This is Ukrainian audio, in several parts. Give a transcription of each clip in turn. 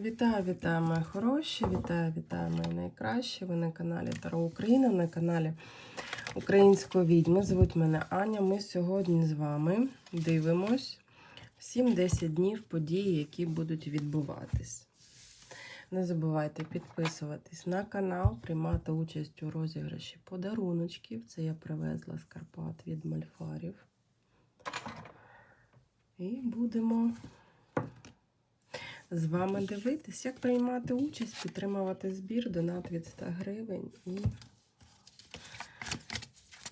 Вітаю, вітаю, мої хороші! Вітаю, вітаю, мої найкращі. Ви на каналі Таро Україна, на каналі Української відьми. Звуть мене Аня. Ми сьогодні з вами дивимось 7-10 днів події, які будуть відбуватись. Не забувайте підписуватись на канал, приймати участь у розіграші подаруночків. Це я привезла з Карпат від Мальфарів. І будемо з вами дивитись, як приймати участь, підтримувати збір, донат від 100 гривень і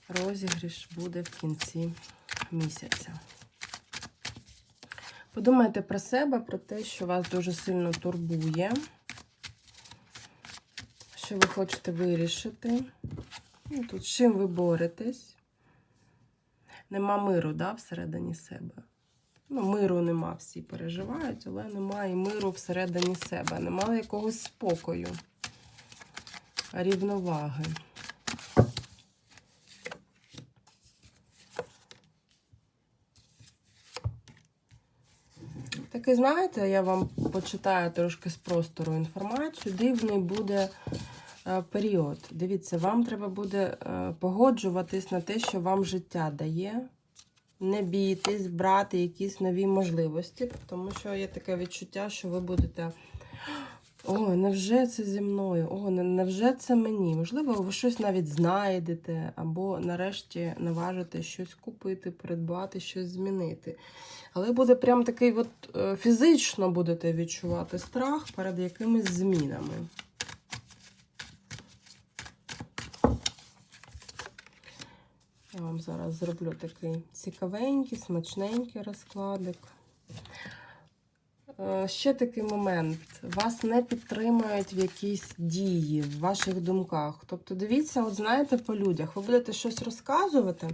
розіграш буде в кінці місяця. Подумайте про себе, про те, що вас дуже сильно турбує, що ви хочете вирішити. Ну, Тут з чим ви боретесь. Нема миру да, всередині себе. Ну, миру нема, всі переживають, але немає миру всередині себе, немає якогось спокою, рівноваги. Таки, знаєте, я вам почитаю трошки з простору інформацію. Дивний буде е, період. Дивіться, вам треба буде е, погоджуватись на те, що вам життя дає не бійтесь брати якісь нові можливості, тому що є таке відчуття, що ви будете. О, невже це зі мною? О, невже це мені? Можливо, ви щось навіть знайдете, або нарешті наважите щось купити, придбати, щось змінити. Але буде прям такий, от е, фізично будете відчувати страх перед якимись змінами. Я вам зараз зроблю такий цікавенький, смачненький розкладик. Е, Ще такий момент. Вас не підтримують в якійсь дії, в ваших думках. Тобто, дивіться, от знаєте, по людях, ви будете щось розказувати,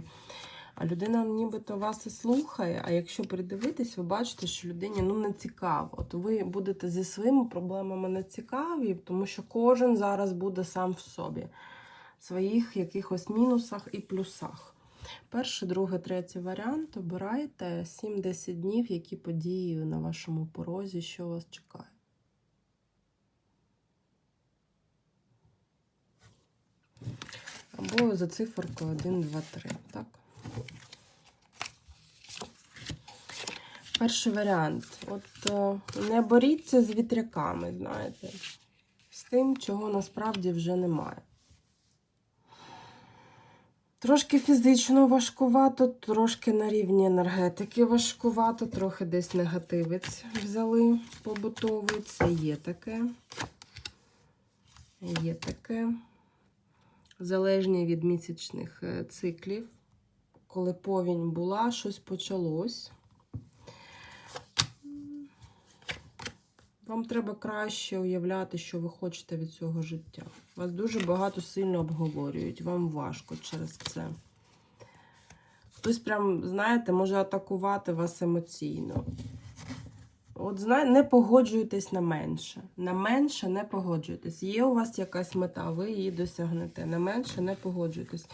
а людина нібито вас і слухає. А якщо придивитись, ви бачите, що людині ну, не цікаво. От ви будете зі своїми проблемами не цікаві, тому що кожен зараз буде сам в собі, своїх якихось мінусах і плюсах. Перший, другий, третій варіант. Обирайте 7-10 днів, які події на вашому порозі, що вас чекає. Або за циферкою 1, 2, 3. Так? Перший варіант. От е, не боріться з вітряками, знаєте, з тим, чого насправді вже немає. Трошки фізично важкувато, трошки на рівні енергетики важкувато, трохи десь негативець взяли побутовий. Це є таке. Є таке. Залежні від місячних е, циклів. Коли повінь була, щось почалось. Вам треба краще уявляти, що ви хочете від цього життя. Вас дуже багато сильно обговорюють, вам важко через це. Хтось прям, знаєте, може атакувати вас емоційно. От знає, не погоджуйтесь на менше. На менше не погоджуйтесь. Є у вас якась мета, ви її досягнете. На менше не погоджуйтесь.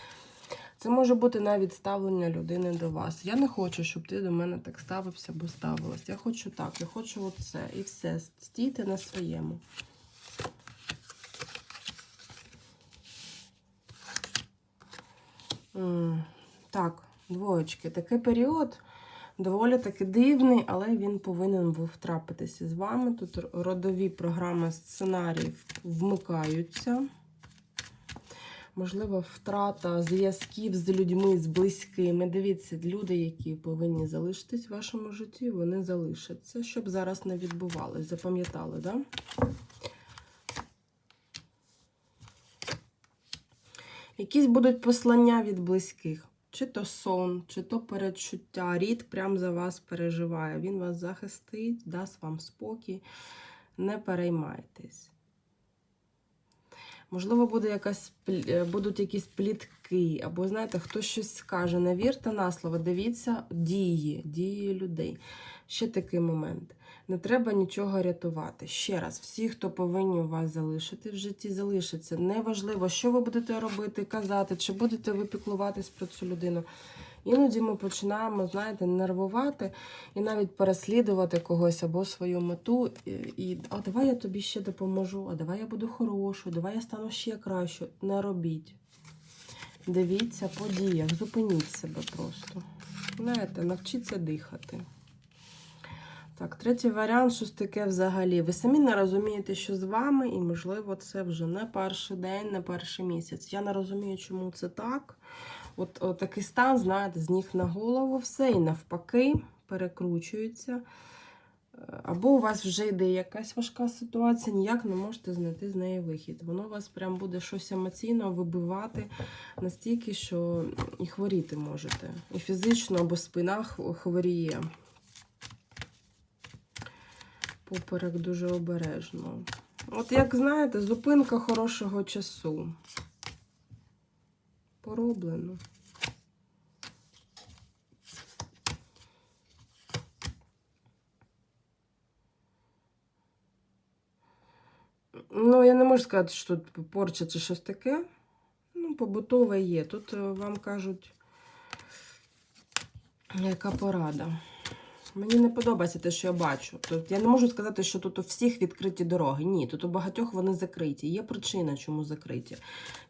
Це може бути навіть ставлення людини до вас. Я не хочу, щоб ти до мене так ставився або ставилась. Я хочу так, я хочу оце. І все. Стійте на своєму. Так, двоєчки. Такий період доволі таки дивний, але він повинен був трапитися з вами. Тут родові програми сценаріїв вмикаються. Можливо, втрата зв'язків з людьми, з близькими. Дивіться, люди, які повинні залишитись в вашому житті, вони залишаться, щоб зараз не відбувалось. Запам'ятали? Да? Якісь будуть послання від близьких. Чи то сон, чи то передчуття. Рід прям за вас переживає. Він вас захистить, дасть вам спокій. Не переймайтесь. Можливо, буде якась, е, будуть якісь плітки, або, знаєте, хтось щось скаже. Не вірте на слово, дивіться дії, дії людей. Ще такий момент. Не треба нічого рятувати. Ще раз, всі, хто повинні вас залишити в житті, залишаться. Неважливо, що ви будете робити, казати, чи будете ви піклуватись про цю людину. Іноді ми починаємо, знаєте, нервувати і навіть переслідувати когось або свою мету. І, і а давай я тобі ще допоможу, а давай я буду хорошою, давай я стану ще кращою. Не робіть. Дивіться по діях, зупиніть себе просто. Знаєте, навчіться дихати. Так, третій варіант, щось таке взагалі. Ви самі не розумієте, що з вами, і, можливо, це вже не перший день, не перший місяць. Я не розумію, чому це так. От, от такий стан, знаєте, з ніг на голову все і навпаки перекручується. Е, Або у вас вже йде якась важка ситуація, ніяк не можете знайти з неї вихід. Воно вас прям буде щось емоційно вибивати настільки, що і хворіти можете. І фізично, або спина хворіє. Поперек дуже обережно. От як знаєте, зупинка хорошого часу. Пороблено. Ну, я не можу сказати, що тут порча чи щось таке. Ну, побутове є. Тут е, вам кажуть, яка порада. Мені не подобається те, що я бачу. Тут я не можу сказати, що тут у всіх відкриті дороги. Ні, тут у багатьох вони закриті. Є причина, чому закриті.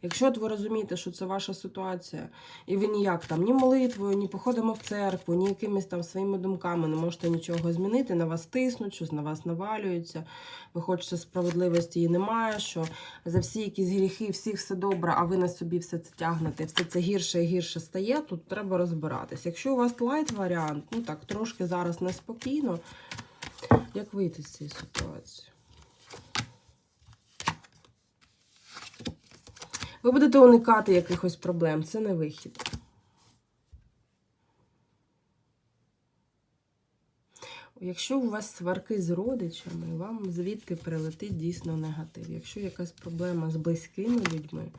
Якщо от ви розумієте, що це ваша ситуація, і ви ніяк там ні молитвою, ні походами в церкву, ні якимись там своїми думками не можете нічого змінити, на вас тиснуть, щось на вас навалюється, ви хочете справедливості і немає, що за всі якісь гріхи, всіх все добре, а ви на собі все це тягнете, все це гірше і гірше стає, тут треба розбиратись. Якщо у вас лайт варіант, ну так, трошки зараз неспокійно, як вийти з цієї ситуації? Ви будете уникати якихось проблем, це не вихід. Якщо у вас сварки з родичами, вам звідти прилетить дійсно негатив. Якщо якась проблема з близькими людьми,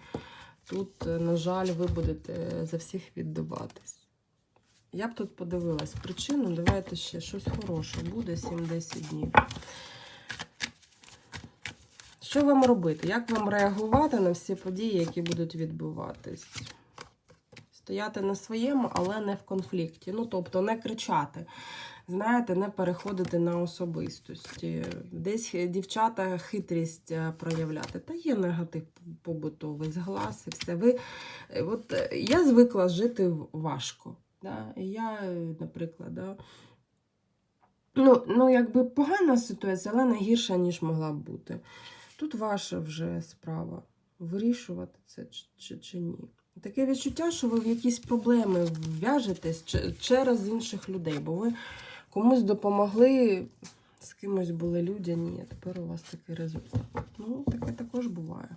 тут, е, на жаль, ви будете за всіх віддаватись. Я б тут подивилась причину. Давайте ще щось хороше буде 7-10 днів. Що вам робити? Як вам реагувати на всі події, які будуть відбуватись? Стояти на своєму, але не в конфлікті. Ну, тобто, не кричати. Знаєте, не переходити на особистості. Десь дівчата хитрість е, проявляти. Та є негатив побутовий, зглас і все. Ви, е, от, е, я звикла жити важко. Да? І Я, е, наприклад, да, ну, ну, якби погана ситуація, але не гірша, ніж могла б бути. Тут ваша вже справа вирішувати це чи, чи, чи ні. Таке відчуття, що ви в якісь проблеми в'яжетесь через інших людей, бо ви комусь допомогли, з кимось були людяні, а тепер у вас такий результат. Ну, таке також буває.